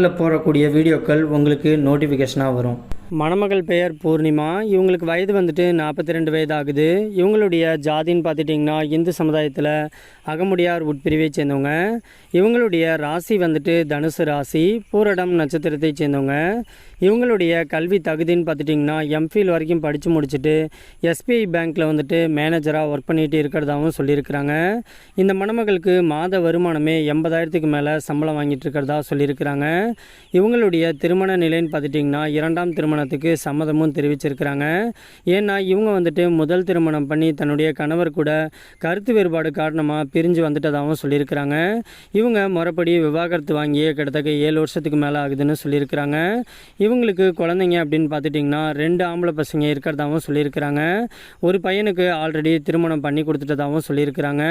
சேனலில் போடக்கூடிய வீடியோக்கள் உங்களுக்கு நோட்டிஃபிகேஷனாக வரும். மணமகள் பெயர் பூர்ணிமா. இவங்களுக்கு வயது வந்துட்டு நாற்பத்தி ரெண்டு வயது ஆகுது இவங்களுடைய ஜாதின்னு பார்த்துட்டிங்கன்னா இந்து சமுதாயத்தில் அகமுடியார் உட்பிரிவை சேர்ந்தவங்க. இவங்களுடைய ராசி வந்துட்டு தனுசு ராசி பூரடம் நட்சத்திரத்தை சேர்ந்தவங்க. இவங்களுடைய கல்வி தகுதின்னு பார்த்துட்டிங்கன்னா எம்ஃபில் வரைக்கும் படித்து முடிச்சுட்டு எஸ்பிஐ பேங்க்கில் வந்துட்டு மேனேஜராக ஒர்க் பண்ணிட்டு இருக்கிறதாகவும் சொல்லியிருக்கிறாங்க. இந்த மணமகளுக்கு மாத வருமானமே எண்பதாயிரத்துக்கு மேலே சம்பளம் வாங்கிட்டு இருக்கிறதா சொல்லியிருக்கிறாங்க. இவங்களுடைய திருமண நிலைன்னு பார்த்துட்டிங்கன்னா இரண்டாம் திருமணத்துக்கு சம்மதமும் தெரிவிச்சிருக்கிறாங்க. ஏன்னா இவங்க வந்துட்டு முதல் திருமணம் பண்ணி தன்னுடைய கணவர் கூட கருத்து வேறுபாடு காரணமாக பிரிஞ்சு வந்துட்டதாகவும் சொல்லியிருக்கிறாங்க. இவங்க முறைப்படி விவாகரத்து வாங்கியே கிட்டத்தட்ட ஏழு வருஷத்துக்கு மேலே ஆகுதுன்னு சொல்லியிருக்கிறாங்க. இவங்களுக்கு குழந்தைங்க அப்படின்னு பார்த்துட்டிங்கன்னா ரெண்டு ஆம்பளை பசங்க இருக்கிறதாகவும் சொல்லியிருக்கிறாங்க. ஒரு பையனுக்கு ஆல்ரெடி திருமணம் பண்ணி கொடுத்துட்டதாகவும் சொல்லியிருக்கிறாங்க.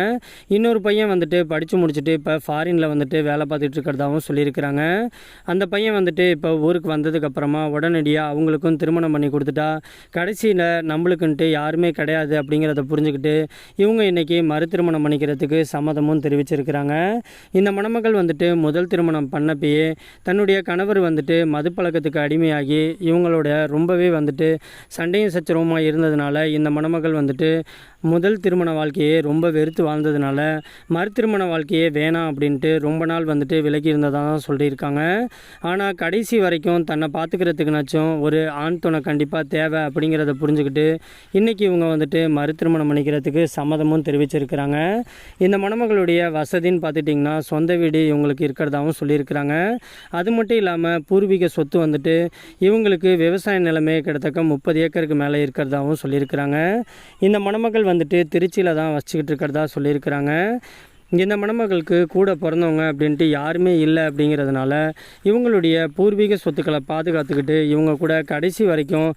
இன்னொரு பையன் வந்துட்டு படித்து முடிச்சுட்டு இப்போ ஃபாரினில் வந்துட்டு வேலை பார்த்துட்டு இருக்கிறதாகவும் சொல்லியிருக்கிறாங்க. அந்த பையன் வந்துட்டு இப்போ ஊருக்கு வந்ததுக்கப்புறமா உடனடியாக அவங்களுக்கும் திருமணம் பண்ணி கொடுத்துட்டா கடைசியில் நம்மளுக்குன்ட்டு யாருமே கிடையாது அப்படிங்கிறத புரிஞ்சுக்கிட்டு இவங்க இன்றைக்கி மறு திருமணம் பண்ணிக்கிறதுக்கு சம்மதமும் தெரிவிச்சிருக்கிறாங்க. இந்த மணமகள் வந்துட்டு முதல் திருமணம் பண்ணப்பயே தன்னுடைய கணவர் வந்துட்டு மது பழக்கத்துக்கு அடிமையாகி இவங்களோட ரொம்பவே வந்துட்டு சண்டையும் சச்சரவுமாக இருந்ததுனால இந்த மணமகள் வந்துட்டு முதல் திருமண வாழ்க்கையை ரொம்ப வெறுத்து வாழ்ந்ததுனால மறு திருமண வாழ்க்கையே வேணாம் அப்படின்ட்டு ரொம்ப நாள் வந்துட்டு விலகி இருந்ததாக தான் சொல்லியிருக்காங்க. ஆனால் கடைசி வரைக்கும் தன்னை பார்த்துக்கிறதுக்குனாச்சும் ஒரு ஆண் துணை கண்டிப்பாக தேவை அப்படிங்கிறத புரிஞ்சுக்கிட்டு இன்றைக்கி இவங்க வந்துட்டு மறு திருமணம் பண்ணிக்கிறதுக்கு சம்மதமும் தெரிவிச்சிருக்கிறாங்க. இந்த மணமகளுடைய வசதின்னு பார்த்துட்டிங்கன்னா சொந்த வீடு இவங்களுக்கு இருக்கிறதாகவும் சொல்லியிருக்கிறாங்க. அது மட்டும் இல்லாமல் பூர்வீக சொத்து வந்துட்டு இவங்களுக்கு விவசாய நிலைமை கிட்டத்தக்க முப்பது ஏக்கருக்கு மேலே இருக்கிறதாகவும் சொல்லியிருக்கிறாங்க. இந்த மணமகள் வந்துட்டு திருச்சியில் தான் வச்சுக்கிட்டு இருக்கிறதா சொல்லியிருக்கிறாங்க. இந்த மணமகளுக்கு கூட பிறந்தவங்க அப்படின்ட்டு யாருமே இல்லை அப்படிங்கிறதுனால இவங்களுடைய பூர்வீக சொத்துக்களை பாதுகாத்துக்கிட்டு இவங்க கூட கடைசி வரைக்கும்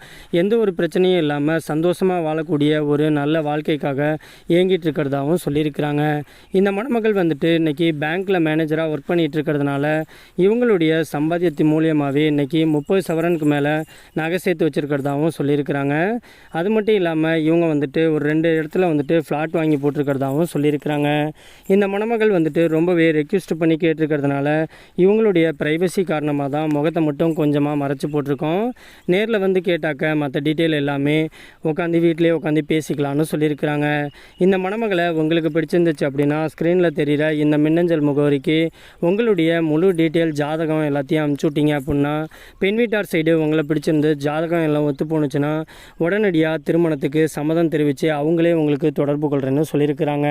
எந்த ஒரு பிரச்சனையும் இல்லாமல் சந்தோஷமாக வாழக்கூடிய ஒரு நல்ல வாழ்க்கைக்காக இயங்கிட்டு இருக்கிறதாகவும் சொல்லியிருக்கிறாங்க. இந்த மணமகள் வந்துட்டு இன்றைக்கி பேங்க்கில் மேனேஜராக ஒர்க் பண்ணிகிட்டு இருக்கிறதுனால இவங்களுடைய சம்பாத்தியத்தின் மூலியமாகவே இன்றைக்கி முப்பது சவரனுக்கு மேலே நகை சேர்த்து வச்சுருக்கிறதாகவும் சொல்லியிருக்கிறாங்க. அது மட்டும் இல்லாமல் இவங்க வந்துட்டு ஒரு ரெண்டு இடத்துல வந்துட்டு ஃப்ளாட் வாங்கி போட்டிருக்கிறதாகவும் சொல்லியிருக்கிறாங்க. இந்த இந்த மணமகள் வந்துட்டு ரொம்பவே ரெக்வஸ்ட் பண்ணி கேட்டிருக்கிறதுனால இவங்களுடைய ப்ரைவசி காரணமாக தான் முகத்தை மட்டும் கொஞ்சமாக மறைச்சி போட்டிருக்கோம். நேரில் வந்து கேட்டாக்க மற்ற டீட்டெயில் எல்லாமே உட்காந்து வீட்டிலே உட்காந்து பேசிக்கலாம்னு சொல்லியிருக்கிறாங்க. இந்த மணமகளை உங்களுக்கு பிடிச்சிருந்துச்சு அப்படின்னா ஸ்க்ரீனில் தெரிகிற இந்த மின்னஞ்சல் முகவரிக்கு உங்களுடைய முழு டீட்டெயில் ஜாதகம் எல்லாத்தையும் அனுப்பிச்சி விட்டீங்க அப்படின்னா பெண் வீட்டார் சைடு உங்களை பிடிச்சிருந்து ஜாதகம் எல்லாம் ஒத்து போணுச்சுன்னா உடனடியாக திருமணத்துக்கு சம்மதம் தெரிவித்து அவங்களே உங்களுக்கு தொடர்பு கொள்கிறேன்னு சொல்லியிருக்கிறாங்க.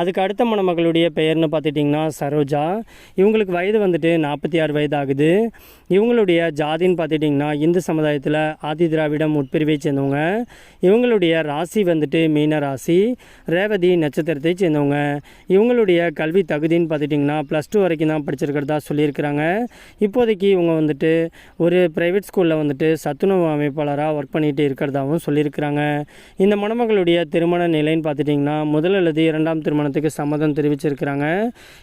அதுக்கு அடுத்த மணமகள் இவங்களுடைய பெயர்னு பார்த்துட்டிங்கன்னா சரோஜா. இவங்களுக்கு வயது வந்துட்டு நாற்பத்தி ஆறு வயது ஆகுது இவங்களுடைய ஜாதின்னு பார்த்துட்டிங்கன்னா இந்து சமுதாயத்தில் ஆதி திராவிடம் உட்பிரிவை சேர்ந்தவங்க. இவங்களுடைய ராசி வந்துட்டு மீன ராசி ரேவதி நட்சத்திரத்தை சேர்ந்தவங்க. இவங்களுடைய கல்வி தகுதின்னு பார்த்துட்டிங்கன்னா ப்ளஸ் டூ வரைக்கும் தான் படிச்சிருக்கிறதா சொல்லியிருக்கிறாங்க. இப்போதைக்கு இவங்க வந்துட்டு ஒரு ப்ரைவேட் ஸ்கூலில் வந்துட்டு சத்துணவு அமைப்பாளராக ஒர்க் பண்ணிகிட்டு இருக்கிறதாகவும் சொல்லியிருக்கிறாங்க. இந்த மணமகளுடைய திருமண நிலைன்னு பார்த்துட்டிங்கன்னா முதல் அல்லது இரண்டாம் திருமணத்துக்கு சம்மதம் தெரிவிச்சிருக்கிறாங்க.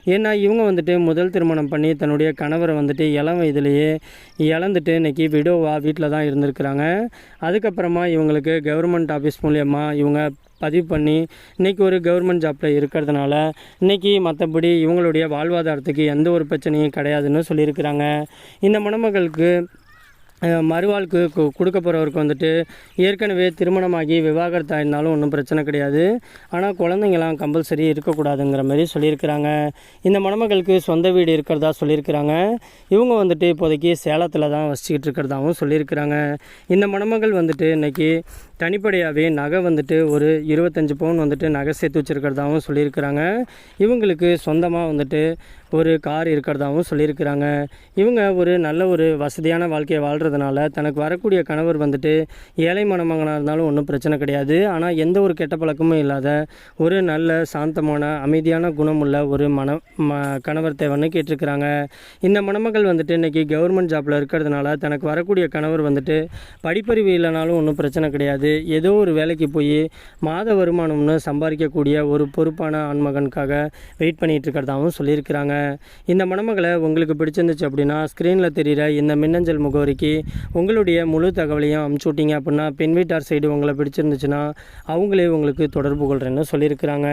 ஏன்னா இவங்க வந்துட்டு முதல் திருமணம் பண்ணி தன்னுடைய கணவரை வந்துட்டு இளம் வயதிலேயே இழந்துட்டு இன்னைக்கு விடோவா வீட்டில் தான் இருந்திருக்கிறாங்க. அதுக்கப்புறமா இவங்களுக்கு கவர்மெண்ட் ஆஃபீஸ் மூலயமா இவங்க பதிவு பண்ணி இன்றைக்கி ஒரு கவர்மெண்ட் ஜாப்பில் இருக்கிறதுனால இன்றைக்கி மற்றபடி இவங்களுடைய வாழ்வாதாரத்துக்கு எந்த ஒரு பிரச்சனையும் கிடையாதுன்னு சொல்லியிருக்கிறாங்க. இந்த மணமகளுக்கு மறுவாழ்க்கு கொடுக்க போகிறவருக்கு வந்துட்டு ஏற்கனவே திருமணமாகி விவாகரத்து ஆயிருந்தாலும் ஒன்றும் பிரச்சனை கிடையாது. ஆனால் குழந்தைங்களாம் கம்பல்சரி இருக்கக்கூடாதுங்கிற மாதிரி சொல்லியிருக்கிறாங்க. இந்த மணமகளுக்கு சொந்த வீடு இருக்கிறதா சொல்லியிருக்கிறாங்க. இவங்க வந்துட்டு இப்போதைக்கு சேலத்தில் தான் வசிச்சுக்கிட்டு இருக்கிறதாகவும் சொல்லியிருக்கிறாங்க. இந்த மணமகள் வந்துட்டு இன்னைக்கு தனிப்படையாகவே நகை வந்துட்டு ஒரு இருபத்தஞ்சி பவுன் வந்துட்டு நகை சேர்த்து வச்சுருக்கிறதாகவும் சொல்லியிருக்கிறாங்க. இவங்களுக்கு சொந்தமாக வந்துட்டு ஒரு கார் இருக்கிறதாகவும் சொல்லியிருக்கிறாங்க. இவங்க ஒரு நல்ல ஒரு வசதியான வாழ்க்கையை வாழ்கிறதுனால தனக்கு வரக்கூடிய கணவர் வந்துட்டு ஏழை மணமகனாக இருந்தாலும் ஒன்றும் பிரச்சனை கிடையாது. ஆனால் எந்த ஒரு கெட்ட பழக்கமும் இல்லாத ஒரு நல்ல சாந்தமான அமைதியான குணமுள்ள ஒரு மன ம கணவர் தேவைன்னு கேட்டிருக்கிறாங்க. இந்த மணமகள் வந்துட்டு இன்றைக்கி கவர்மெண்ட் ஜாப்பில் இருக்கிறதுனால தனக்கு வரக்கூடிய கணவர் வந்துட்டு படிப்பறிவு இல்லைனாலும் ஒன்றும் பிரச்சனை கிடையாது. ஏதோ ஒரு வேலைக்கு போய் மாத வருமானம்னு சம்பாதிக்கக்கூடிய ஒரு பொறுப்பான ஆண்மகனுக்காக வெயிட் பண்ணிகிட்டு இருக்கிறதாகவும் சொல்லியிருக்கிறாங்க. இந்த மணமகளை உங்களுக்கு பிடிச்சிருந்துச்சு அப்படின்னா ஸ்க்ரீனில் தெரிகிற இந்த மின்னஞ்சல் முகவரிக்கு உங்களுடைய முழு தகவலையும் அமுச்சு விட்டீங்க அப்படின்னா பெண் வீட்டார் சைடு உங்களை பிடிச்சிருந்துச்சுன்னா அவங்களே உங்களுக்கு தொடர்பு கொள்கிறேன்னு சொல்லியிருக்கிறாங்க.